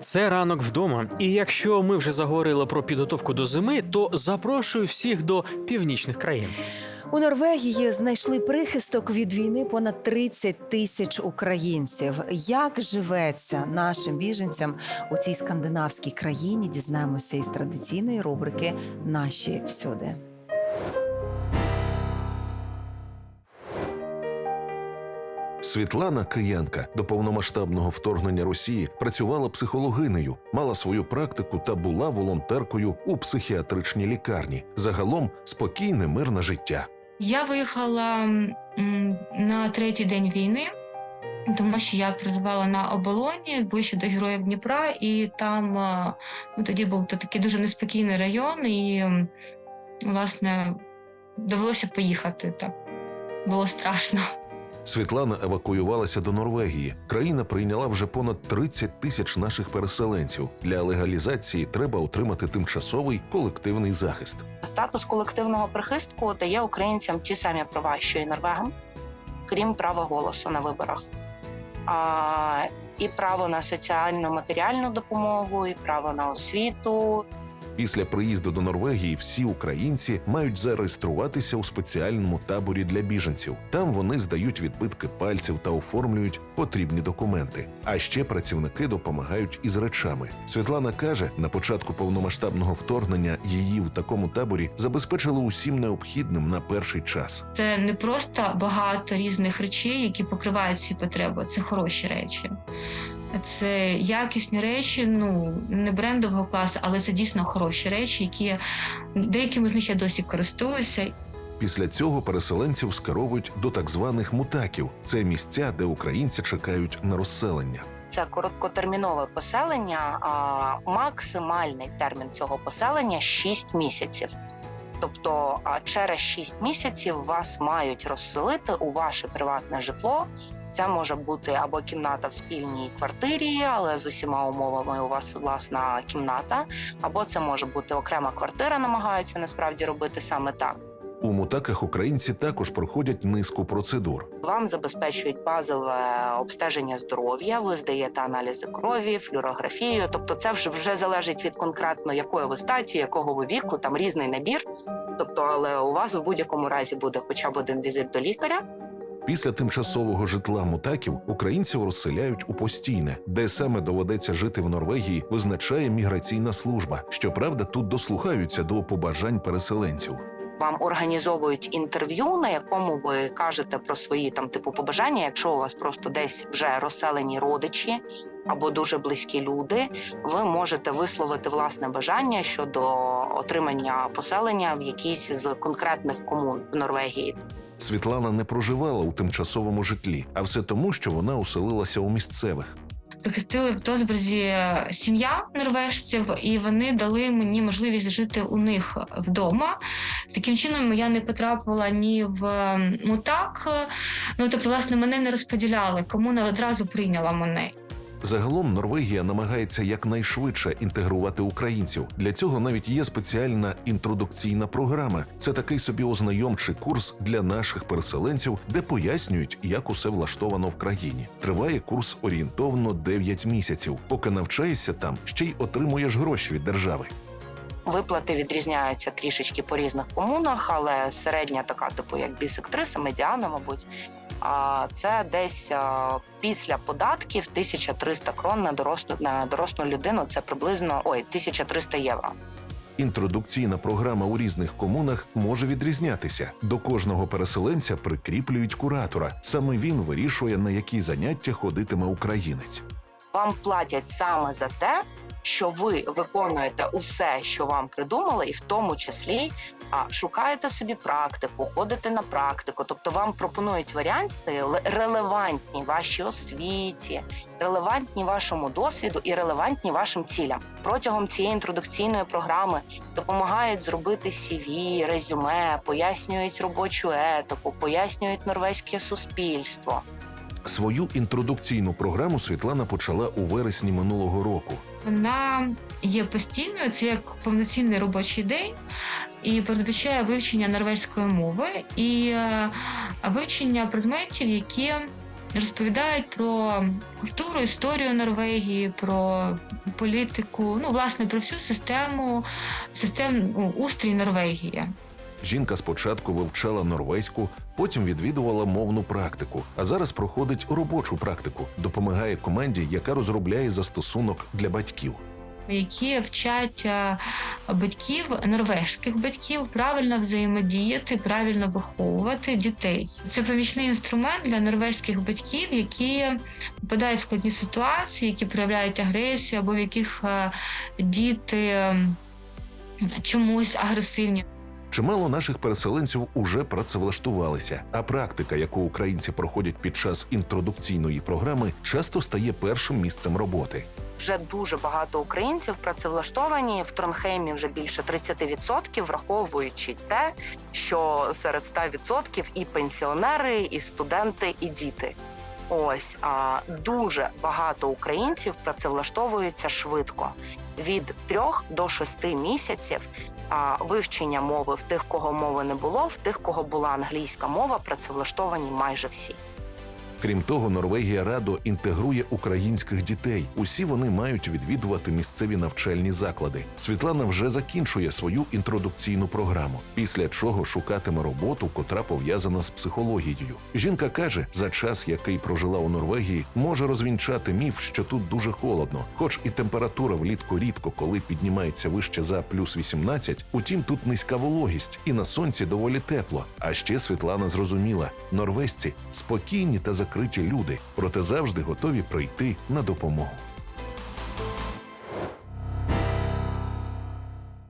Це ранок вдома. І якщо ми вже заговорили про підготовку до зими, то запрошую всіх до північних країн. У Норвегії знайшли прихисток від війни понад 30 тисяч українців. Як живеться нашим біженцям у цій скандинавській країні? Дізнаємося із традиційної рубрики Наші всюди. Світлана Киянка до повномасштабного вторгнення Росії працювала психологинею, мала свою практику та була волонтеркою у психіатричній лікарні. Загалом спокійне, мирне життя. Я виїхала на третій день війни, тому що я проживала на оболоні ближче до героїв Дніпра, і там е, ну, тоді був такий дуже неспокійний район, і власне довелося поїхати так. Було страшно. Світлана евакуювалася до Норвегії. Країна прийняла вже понад 30 тисяч наших переселенців. Для легалізації треба отримати тимчасовий колективний захист. Статус колективного прихистку дає українцям ті самі права, що і норвегам, крім права голосу на виборах. А, і право на соціальну матеріальну допомогу, і право на освіту. Після приїзду до Норвегії всі українці мають зареєструватися у спеціальному таборі для біженців. Там вони здають відбитки пальців та оформлюють потрібні документи. А ще працівники допомагають із речами. Світлана каже, на початку повномасштабного вторгнення її в такому таборі забезпечили усім необхідним на перший час. Це не просто багато різних речей, які покривають ці потреби. Це хороші речі. Це якісні речі, ну не брендового класу, але це дійсно хороші речі, які деякими з них я досі користуюся. Після цього переселенців скеровують до так званих мутаків. Це місця, де українці чекають на розселення. Це короткотермінове поселення, а максимальний термін цього поселення 6 місяців. Тобто, а через 6 місяців вас мають розселити у ваше приватне житло. Це може бути або кімната в спільній квартирі, але з усіма умовами у вас власна кімната, або це може бути окрема квартира, намагаються насправді робити саме так. У мутаках українці також проходять низку процедур. Вам забезпечують базове обстеження здоров'я, ви здаєте аналізи крові, флюорографію. Тобто, це вже вже залежить від конкретно якої ви статі, якого ви віку, там різний набір. Тобто, але у вас в будь-якому разі буде хоча б один візит до лікаря. Після тимчасового житла мутаків українців розселяють у постійне, де саме доведеться жити в Норвегії, визначає міграційна служба. Щоправда, тут дослухаються до побажань переселенців. Вам організовують інтерв'ю, на якому ви кажете про свої там типу побажання. Якщо у вас просто десь вже розселені родичі або дуже близькі люди, ви можете висловити власне бажання щодо отримання поселення в якійсь з конкретних комун в Норвегії. Світлана не проживала у тимчасовому житлі, а все тому, що вона оселилася у місцевих. Прихистили в Тозберзі сім'я норвежців, і вони дали мені можливість жити у них вдома. Таким чином я не потрапила ні в мутак. Ну тобто, власне, мене не розподіляли, кому не одразу прийняла мене. Загалом Норвегія намагається якнайшвидше інтегрувати українців. Для цього навіть є спеціальна інтродукційна програма. Це такий собі ознайомчий курс для наших переселенців, де пояснюють, як усе влаштовано в країні. Триває курс орієнтовно 9 місяців. Поки навчаєшся там, ще й отримуєш гроші від держави. Виплати відрізняються трішечки по різних комунах, але середня така, типу як бісектриса, медіана, мабуть. А це десь після податків 1300 крон на дорослу на дорослу людину. Це приблизно ой 1300 євро. Інтродукційна програма у різних комунах може відрізнятися. До кожного переселенця прикріплюють куратора. Саме він вирішує, на які заняття ходитиме українець. Вам платять саме за те, що ви виконуєте усе, що вам придумали, і в тому числі а, шукаєте собі практику, ходите на практику. Тобто вам пропонують варіанти релевантні вашій освіті, релевантні вашому досвіду і релевантні вашим цілям. Протягом цієї інтродукційної програми допомагають зробити CV, резюме, пояснюють робочу етику, пояснюють норвезьке суспільство. Свою інтродукційну програму Світлана почала у вересні минулого року. Вона є постійною, це як повноцінний робочий день і передбачає вивчення норвезької мови і е, вивчення предметів, які розповідають про культуру, історію Норвегії, про політику, ну власне про всю систему систем ну, устрій Норвегії. Жінка спочатку вивчала норвезьку, потім відвідувала мовну практику, а зараз проходить робочу практику, допомагає команді, яка розробляє застосунок для батьків. які вчать е, батьків, норвежських батьків, правильно взаємодіяти, правильно виховувати дітей. Це помічний інструмент для норвежських батьків, які попадають в складні ситуації, які проявляють агресію, або в яких е, діти чомусь агресивні. Чимало наших переселенців уже працевлаштувалися, а практика, яку українці проходять під час інтродукційної програми, часто стає першим місцем роботи. Вже дуже багато українців працевлаштовані в Тронхеймі вже більше 30%, враховуючи те, що серед 100% і пенсіонери, і студенти, і діти. Ось а дуже багато українців працевлаштовуються швидко від трьох до шести місяців. А вивчення мови в тих, кого мови не було, в тих, кого була англійська мова, працевлаштовані майже всі. Крім того, Норвегія радо інтегрує українських дітей. Усі вони мають відвідувати місцеві навчальні заклади. Світлана вже закінчує свою інтродукційну програму, після чого шукатиме роботу, котра пов'язана з психологією. Жінка каже, за час, який прожила у Норвегії, може розвінчати міф, що тут дуже холодно, хоч і температура влітку рідко, коли піднімається вище за плюс 18, утім тут низька вологість і на сонці доволі тепло. А ще Світлана зрозуміла, норвезці спокійні та закриті люди, проте завжди готові прийти на допомогу.